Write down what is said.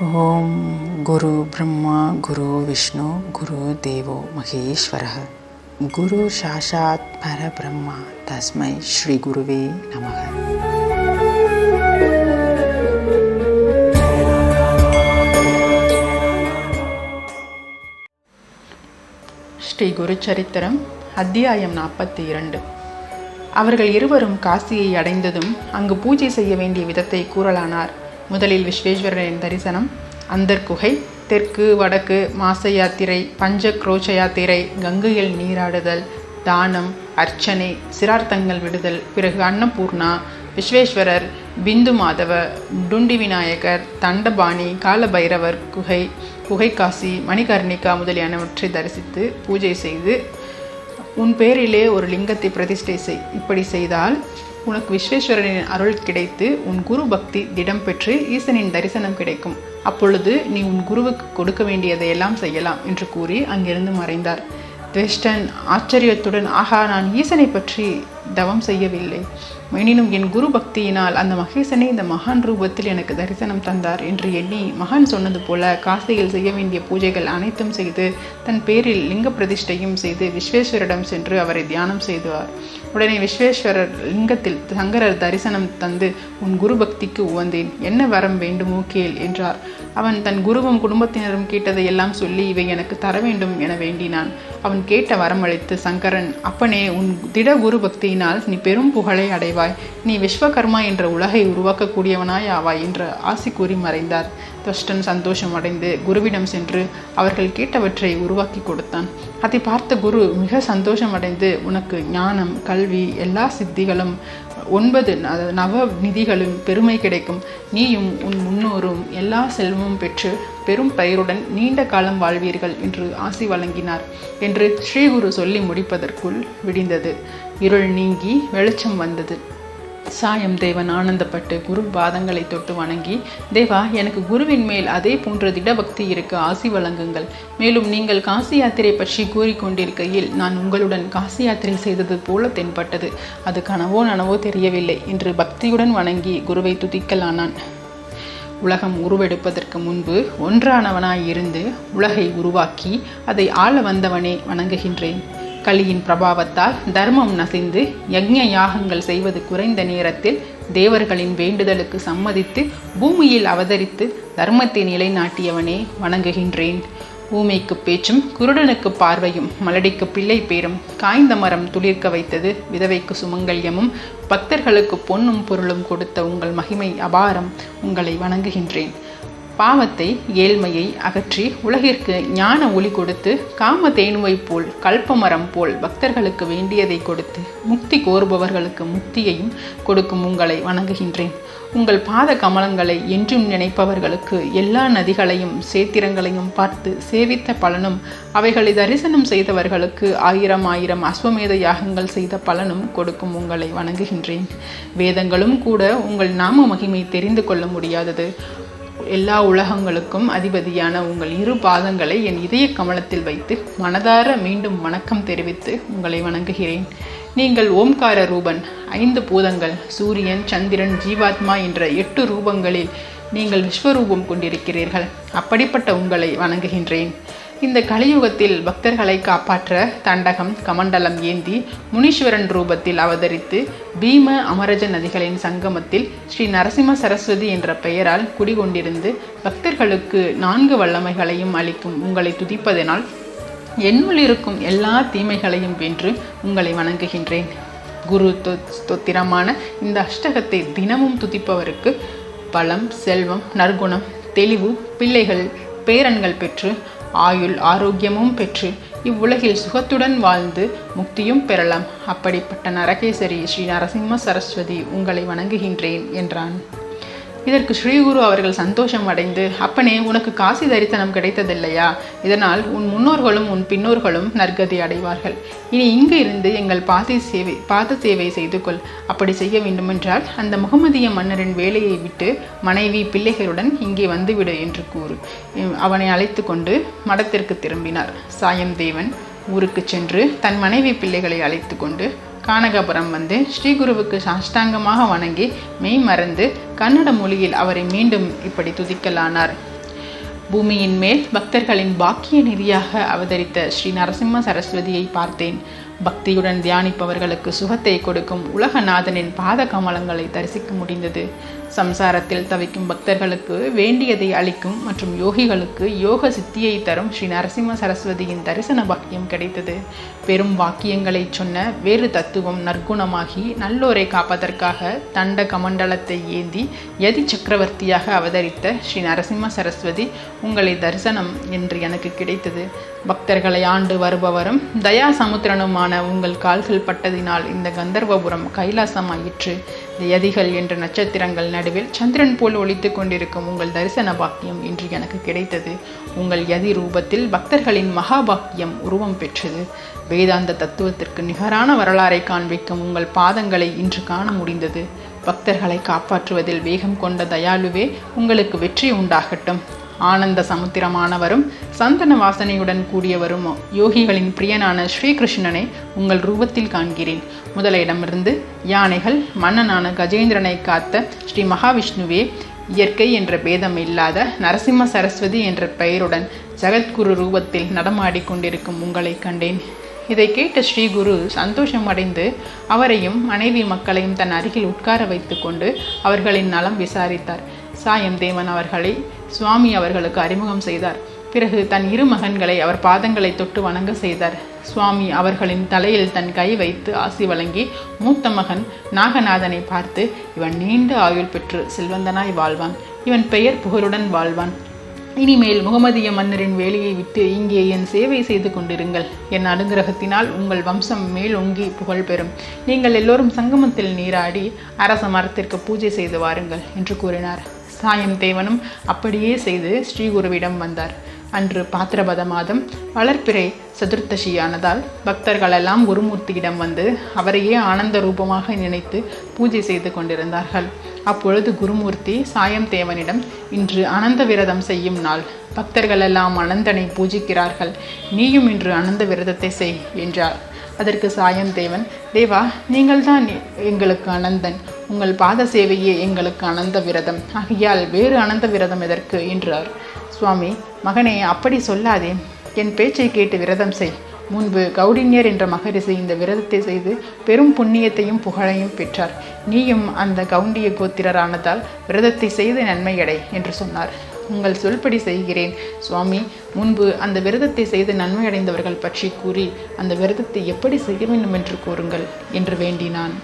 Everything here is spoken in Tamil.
ஓம் குரு பிரம்மா குரு விஷ்ணு குரு தேவோ மகேஸ்வர குரு சாஷாத் பரபிரம்மா தஸ்மை ஸ்ரீ குருவே நமக. ஸ்ரீ குரு சரித்திரம் அத்தியாயம் நாற்பத்தி இரண்டு. அவர்கள் இருவரும் காசியை அடைந்ததும் அங்கு பூஜை செய்ய வேண்டிய விதத்தை கூறலானார். முதலில் விஸ்வேஸ்வரரின் தரிசனம். அந்தர் குகை தெற்கு வடக்கு மாச யாத்திரை பஞ்ச குரோச்ச யாத்திரை கங்கையில் நீராடுதல் தானம் அர்ச்சனை சிரார்த்தங்கள் விடுதல் பிறகு அன்னபூர்ணா விஸ்வேஸ்வரர் பிந்து மாதவ டுண்டி விநாயகர் தண்டபாணி காலபைரவர் குகை குகைக்காசி மணிகர்ணிகா முதலியானவற்றை தரிசித்து பூஜை செய்து உன் பேரிலே ஒரு லிங்கத்தை பிரதிஷ்டை செய் இப்படி செய்தால் உனக்கு விஸ்வேஸ்வரனின் அருள் கிடைத்து உன் குரு பக்தி திடம் பெற்று ஈசனின் தரிசனம் கிடைக்கும். அப்பொழுது நீ உன் குருவுக்கு கொடுக்க வேண்டியதையெல்லாம் செய்யலாம் என்று கூறி அங்கிருந்து மறைந்தார். துவேஷ்டன் ஆச்சரியத்துடன் ஆஹா நான் ஈசனை பற்றி தவம் செய்யவில்லை. எனினும் என் குரு பக்தியினால் அந்த மகேசனே இந்த மகான் ரூபத்தில் எனக்கு தரிசனம் தந்தார் என்று எண்ணி மகான் சொன்னது போல காசியில் செய்ய வேண்டிய பூஜைகள் அனைத்தும் செய்து தன் பேரில் லிங்க பிரதிஷ்டையும் செய்து விஸ்வேஸ்வரிடம் சென்று அவரை தியானம் செய்துவார். உடனே விஸ்வேஸ்வரர் லிங்கத்தில் சங்கரர் தரிசனம் தந்து உன் குரு பக்திக்கு உவந்தேன் என்ன வரம் வேண்டுமோ கேள் என்றார். அவன் தன் குருவும் குடும்பத்தினரும் கேட்டதை எல்லாம் சொல்லி இவை எனக்கு தர வேண்டும் என வேண்டினான். அவன் கேட்ட வரம் அளித்து சங்கரன் அப்பனே உன் திட குரு பக்தியினால் நீ பெரும் புகழை அடைவாய். நீ விஸ்வகர்மா என்ற உலகை உருவாக்கக்கூடியவனாய் ஆவாய் என்று ஆசி கூறி மறைந்தார். துவஷ்டன் சந்தோஷம் அடைந்து குருவிடம் சென்று அவர்கள் கேட்டவற்றை உருவாக்கி கொடுத்தான். அதை பார்த்த குரு மிக சந்தோஷம் அடைந்து உனக்கு ஞானம் கல்வி எல்லா சித்திகளும் ஒன்பது நவ நிதிகளும் பெருமை கிடைக்கும். நீயும் உன் முன்னோரும் எல்லா செல்வமும் பெற்று பெரும் பெயருடன் நீண்ட காலம் வாழ்வீர்கள் என்று ஆசி வழங்கினார் என்று ஸ்ரீகுரு சொல்லி முடிப்பதற்குள் விடிந்தது. இருள் நீங்கி வெளிச்சம் வந்தது. சாயம் தேவன் ஆனந்தப்பட்டு குரு பாதங்களை தொட்டு வணங்கி தேவா எனக்கு குருவின் மேல் அதே போன்ற திடபக்தி இருக்க ஆசி வழங்குங்கள். மேலும் நீங்கள் காசி யாத்திரை பற்றி கூறிக்கொண்டிருக்கையில் நான் உங்களுடன் காசி யாத்திரை செய்தது போல தென்பட்டது. அது கனவோ நனவோ தெரியவில்லை என்று பக்தியுடன் வணங்கி குருவை துதிக்கலானான். உலகம் உருவெடுப்பதற்கு முன்பு ஒன்றானவனாய் இருந்து உலகை உருவாக்கி அதை ஆள வந்தவனே வணங்குகின்றேன். கலியின் பிரபாவத்தால் தர்மம் நசிந்து யக்ஞ யாகங்கள் செய்வது குறைந்த நேரத்தில் தேவர்களின் வேண்டுதலுக்கு சம்மதித்து பூமியில் அவதரித்து தர்மத்தை நிலைநாட்டியவனே வணங்குகின்றேன். ஊமைக்கு பேச்சும் குருடனுக்கு பார்வையும் மலடிக்கு பிள்ளை பேரும் காய்ந்த மரம் துளிர்க்க வைத்தது விதவைக்கு சுமங்கல்யமும் பக்தர்களுக்கு பொன்னும் பொருளும் கொடுத்த உங்கள் மகிமை அபாரம். உங்களை வணங்குகின்றேன். பாவத்தை ஏழ்மையை அகற்றி உலகிற்கு ஞான ஒளி கொடுத்து காம தேனுவை போல் கல்பமரம் போல் பக்தர்களுக்கு வேண்டியதை கொடுத்து முக்தி கோருபவர்களுக்கு முக்தியையும் கொடுக்கும் உங்களை வணங்குகின்றேன். உங்கள் பாத கமலங்களை என்றும் நினைப்பவர்களுக்கு எல்லா நதிகளையும் சேத்திரங்களையும் பார்த்து சேவித்த பலனும் அவைகளை தரிசனம் செய்தவர்களுக்கு ஆயிரம் ஆயிரம் அஸ்வமேத யாகங்கள் செய்த பலனும் கொடுக்கும் உங்களை வணங்குகின்றேன். வேதங்களும் கூட உங்கள் நாம மகிமை தெரிந்து கொள்ள முடியாதது. எல்லா உலகங்களுக்கும் அதிபதியான உங்கள் இரு பாதங்களை என் இதய கமலத்தில் வைத்து மனதார மீண்டும் வணக்கம் தெரிவித்து உங்களை வணங்குகிறேன். நீங்கள் ஓம்கார ரூபன் ஐந்து பூதங்கள் சூரியன் சந்திரன் ஜீவாத்மா என்ற எட்டு ரூபங்களில் நீங்கள் விஸ்வரூபம் கொண்டிருக்கிறீர்கள். அப்படிப்பட்ட உங்களை வணங்குகின்றேன். இந்த கலியுகத்தில் பக்தர்களை காப்பாற்ற தண்டகம் கமண்டலம் ஏந்தி முனீஸ்வரன் ரூபத்தில் அவதரித்து பீம அமரஜ நதிகளின் சங்கமத்தில் ஸ்ரீ நரசிம்ம சரஸ்வதி என்ற பெயரால் குடிகொண்டிருந்து பக்தர்களுக்கு நான்கு வல்லமைகளையும் அளிக்கும் உங்களை துதிப்பதனால் என்னுள் இருக்கும் எல்லா தீமைகளையும் வென்று உங்களை வணங்குகின்றேன். குரு ஸ்தோத்திரமான இந்த அஷ்டகத்தை தினமும் துதிப்பவருக்கு பலம் செல்வம் நற்குணம் தெளிவு பிள்ளைகள் பேரன்கள் பெற்று ஆயுள் ஆரோக்கியமும் பெற்று இவ்வுலகில் சுகத்துடன் வாழ்ந்து முக்தியும் பெறலாம். அப்படிப்பட்ட நரகேசரி ஸ்ரீ நரசிம்ம சரஸ்வதி உங்களை வணங்குகின்றேன் என்றான். இதற்கு ஸ்ரீகுரு அவர்கள் சந்தோஷம் அடைந்து அப்பனே உனக்கு காசி தரிசனம் கிடைத்ததில்லையா? இதனால் உன் முன்னோர்களும் உன் பின்னோர்களும் நற்கதி அடைவார்கள். இனி இங்கு இருந்து எங்கள் பாதி சேவை பாத சேவை செய்து கொள். அப்படி செய்ய வேண்டுமென்றால் அந்த முகமதிய மன்னரின் வேலையை விட்டு மனைவி பிள்ளைகளுடன் இங்கே வந்துவிடு என்று கூறு. அவனை அழைத்து கொண்டு மடத்திற்கு திரும்பினார். சாயம் தேவன் ஊருக்கு சென்று தன் மனைவி பிள்ளைகளை அழைத்து கொண்டு கானகபுரம் வந்து ஸ்ரீகுருவுக்கு சாஷ்டாங்கமாக வணங்கி மெய் மறந்து கன்னட மொழியில் அவரை மீண்டும் இப்படி துதிக்கலானார். பூமியின் மேல் பக்தர்களின் பாக்கிய நிதியாக அவதரித்த ஸ்ரீ நரசிம்ம சரஸ்வதியை பார்த்தேன். பக்தியுடன் தியானிப்பவர்களுக்கு சுகத்தை கொடுக்கும் உலகநாதனின் பாத கமலங்களை தரிசிக்க முடிந்தது. சம்சாரத்தில் தவிக்கும் பக்தர்களுக்கு வேண்டியதை அளிக்கும் மற்றும் யோகிகளுக்கு யோக சித்தியை தரும் ஸ்ரீ நரசிம்ம சரஸ்வதியின் தரிசன பாக்கியம் கிடைத்தது. பெரும் வாக்கியங்களை சொன்ன வேறு தத்துவம் நற்குணமாகி நல்லோரை காப்பதற்காக தண்ட கமண்டலத்தை ஏந்தி யதி சக்கரவர்த்தியாக அவதரித்த ஸ்ரீ நரசிம்ம சரஸ்வதி உங்களை தரிசனம் என்று எனக்கு கிடைத்தது. பக்தர்களை ஆண்டு வருபவரும் தயா சமுத்திரனுமான உங்கள் கால்கள் பட்டதினால் இந்த கந்தர்வபுரம் கைலாசமாயிற்று. யதிகள் என்ற நட்சத்திரங்கள் நடுவில் சந்திரன் போல் ஒழித்து கொண்டிருக்கும் உங்கள் தரிசன பாக்கியம் இன்று எனக்கு கிடைத்தது. உங்கள் யதி ரூபத்தில் பக்தர்களின் மகாபாக்கியம் உருவம் பெற்றது. வேதாந்த தத்துவத்திற்கு நிகரான வரலாறை காண்பிக்கும் உங்கள் பாதங்களை இன்று காண முடிந்தது. பக்தர்களை காப்பாற்றுவதில் வேகம் கொண்ட தயாளுவே உங்களுக்கு வெற்றி உண்டாகட்டும். ஆனந்த சமுத்திரமானவரும் சந்தன வாசனையுடன் கூடியவரும் யோகிகளின் பிரியனான ஸ்ரீகிருஷ்ணனை உங்கள் ரூபத்தில் காண்கிறேன். முதலிடமிருந்து யானைகள் மன்னனான கஜேந்திரனை காத்த ஸ்ரீ மகாவிஷ்ணுவே இயற்கை என்ற பேதம் இல்லாத நரசிம்ம சரஸ்வதி என்ற பெயருடன் ஜகத்குரு ரூபத்தில் நடமாடி கொண்டிருக்கும் உங்களை கண்டேன். இதை கேட்ட ஸ்ரீகுரு சந்தோஷம் அடைந்து அவரையும் மனைவி மக்களையும் தன் அருகில் உட்கார வைத்து கொண்டு அவர்களின் நலம் விசாரித்தார். சாயம் தேவன் அவர்களை சுவாமி அவர்களுக்கு அறிமுகம் செய்தார். பிறகு தன் இரு மகன்களை அவர் பாதங்களை தொட்டு வணங்க செய்தார். சுவாமி அவர்களின் தலையில் தன் கை வைத்து ஆசி வழங்கி மூத்த மகன் நாகநாதனை பார்த்து இவன் நீண்ட ஆயுள் பெற்று செல்வந்தனாய் வாழ்வான். இவன் பெயர் புகழுடன் வாழ்வான். இனிமேல் முகமதிய மன்னரின் வேலையை விட்டு இங்கே என் சேவை செய்து கொண்டிருங்கள். என் அனுகிரகத்தினால் உங்கள் வம்சம் மேலோங்கி புகழ் பெறும். நீங்கள் எல்லோரும் சங்கமத்தில் நீராடி அரச மரத்திற்கு பூஜை செய்து வாருங்கள் என்று கூறினார். சாயம் தேவனும் அப்படியே செய்து ஸ்ரீகுருவிடம் வந்தார். அன்று பாத்திரபத மாதம் வளர்ப்பிறை சதுர்த்தசியானதால் பக்தர்களெல்லாம் குருமூர்த்தியிடம் வந்து அவரையே ஆனந்த ரூபமாக நினைத்து பூஜை செய்து கொண்டிருந்தார்கள். அப்பொழுது குருமூர்த்தி சாயம் தேவனிடம் இன்று அனந்த விரதம் செய்யும் நாள். பக்தர்களெல்லாம் அனந்தனை பூஜிக்கிறார்கள். நீயும் இன்று அனந்த விரதத்தை செய் என்றார். அதற்கு சாயம் தேவன் தேவா நீங்கள்தான் எங்களுக்கு அனந்தன். உங்கள் பாத சேவையே எங்களுக்கு அனந்த விரதம். ஆகையால் வேறு அனந்த விரதம் எதற்கு? என்றார். சுவாமி மகனே அப்படி சொல்லாதே. என் பேச்சை கேட்டு விரதம் செய். முன்பு கௌடின்யர் என்ற மகரிஷி இந்த விரதத்தை செய்து பெரும் புண்ணியத்தையும் புகழையும் பெற்றார். நீயும் அந்த கவுண்டிய கோத்திரரானதால் விரதத்தை செய்து நன்மையடை என்று சொன்னார். உங்கள் சொல்படி செய்கிறேன். சுவாமி முன்பு அந்த விரதத்தை செய்து நன்மையடைந்தவர்கள் பற்றி கூறி அந்த விரதத்தை எப்படி செய்ய வேண்டும் என்று கூறுங்கள் என்று வேண்டினான்.